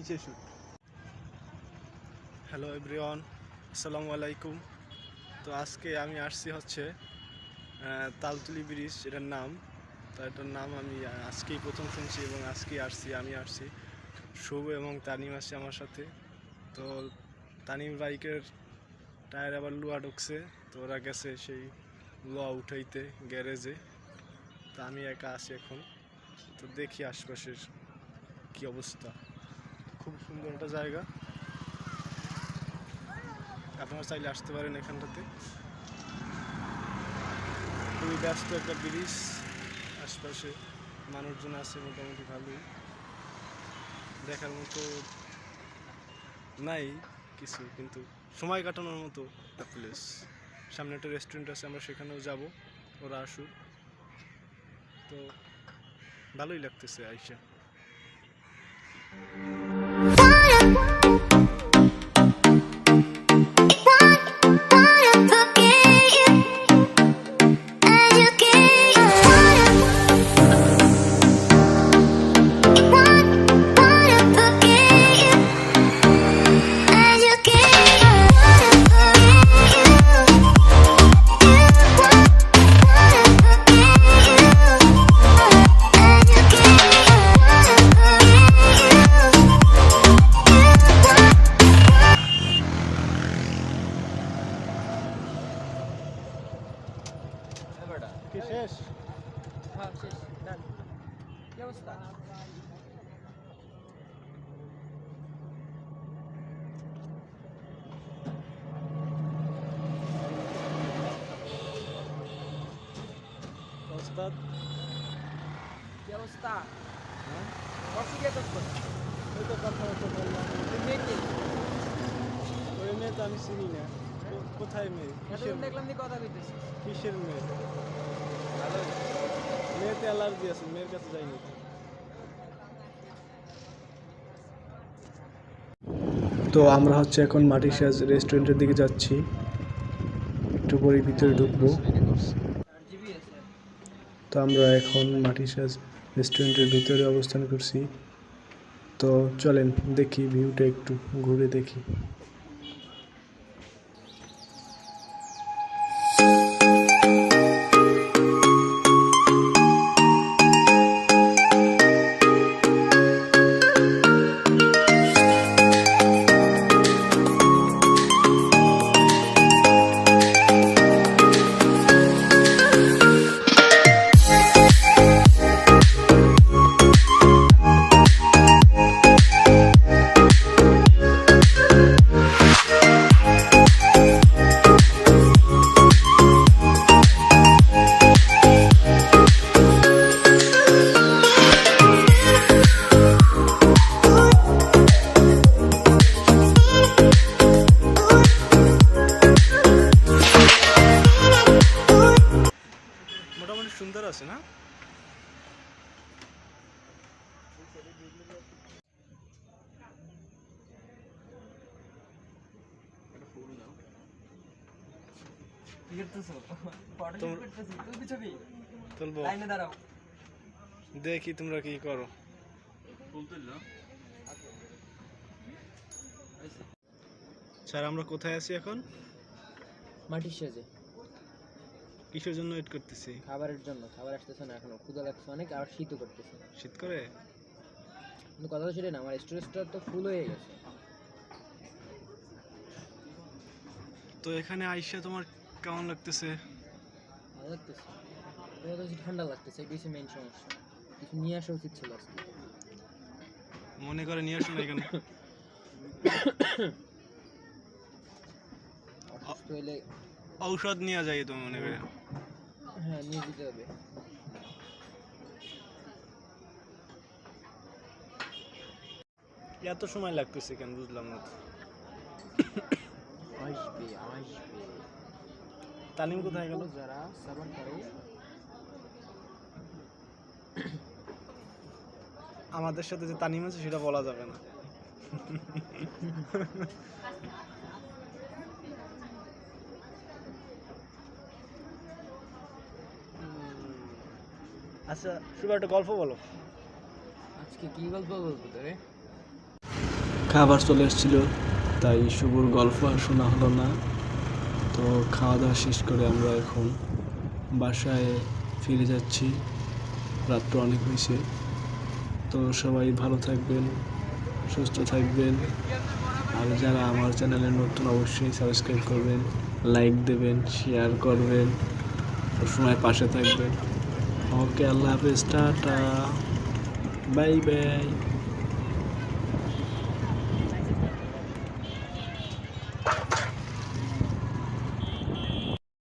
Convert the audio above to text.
কিসের shoot hello everyone আসসালামু আলাইকুম তো আজকে আমি আসছি হচ্ছে তালতুলি ব্রিজ, এটার নাম। তো এটার নাম আমি আজকেই প্রথম শুনছি এবং আজকেই আসছি, আমি আসছি। শুভ এবং তানিম আসছে আমার সাথে। তো তানিম বাইকের টায়ার আবার লোয়া ঢুকছে, তো ওরা গেছে সেই লোয়া উঠাইতে, গ্যারেজে। তা আমি একা আছি এখন। তো দেখি আশপাশের কি অবস্থা। খুব সুন্দর একটা জায়গা। আপনারা চাইলে আসতে পারেন এখানটাতে। খুবই ব্যস্ত একটা ব্রিজ। আশপাশে মানুষজন আছে মোটামুটি ভালোই। দেখার মতো নাই কিছু, কিন্তু সময় কাটানোর মতো একটা প্লেস সামনে একটা রেস্টুরেন্ট আছে, আমরা সেখানেও যাব, ওরা আসুক। তো ভালোই লাগতেছে, আইসা। কি অবস্থা ওস্তাদ কি অবস্থা কে করছ ওই তো কথা বললাম। ওই মেয়ে তো আমি চিনি না। কোথায় মেয়ে? দেখলাম কথা কইতেছিস। কিসের মেয়ে? ভালো মেয়েতে অ্যালার্জি আছে, মেয়ের কাছে যাইনি। তো আমরা হচ্ছে এখন মাটি সাজ রেস্টুরেন্টের দিকে যাচ্ছি। একটু পরে ভিতরে ঢুকবো। তো আমরা এখন মাটি সাজ রেস্টুরেন্টের ভিতরে অবস্থান করছি। তো চলেন দেখি ভিউটা একটু ঘুরে দেখি। তুলবো দেখি তোমরা কি করো। স্যার আমরা কোথায় আছি এখন? মাটির সাজে। কিসের জন্য ওয়েট করতেছি? খাবারের জন্য খাবার আসতেছে না এখনও ক্ষুদা লাগছে অনেক আর শীতও করতেছে। শীত করে? কিন্তু কথা তো না আমার স্টোরেজটা তো ফুল হয়ে গেছে। তো এখানে আইসা তোমার কেমন লাগতেছে? ভালো লাগতেছে। তোমার কাছে ঠান্ডা লাগতেছে এটাই হচ্ছে মেইন সমস্যা। কিছু নিয়ে আসা উচিত ছিল আজকে। মনে করে নিয়ে আসো না এখানে। অসুস্থ হলে ঔষধ নিয়ে যাই তো মনে করে। হ্যাঁ নিয়ে যেতে হবে। এত সময় লাগতেছে কেন বুঝলাম না। তালিম কোথায় গেল? যারা সাবান করে। আমাদের সাথে যে তানিম আছে সেটা বলা যাবে না। আচ্ছা শুভ একটা গল্প বলো। আজকে কি গল্প বলব তোরে? খাবার চলে এসেছিল তাই শুভর গল্প আর শোনা হলো না। তো খাওয়া দাওয়া শেষ করে আমরা এখন বাসায় ফিরে যাচ্ছি। রাত্র অনেক হয়েছে। তো সবাই ভালো থাকবেন, সুস্থ থাকবেন। আর যারা আমার চ্যানেলে নতুন অবশ্যই সাবস্ক্রাইব করবেন লাইক দেবেন শেয়ার করবেন, সবসময় পাশে থাকবেন। ওকে আল্লাহ হাফেজ, টাটা। Bye bye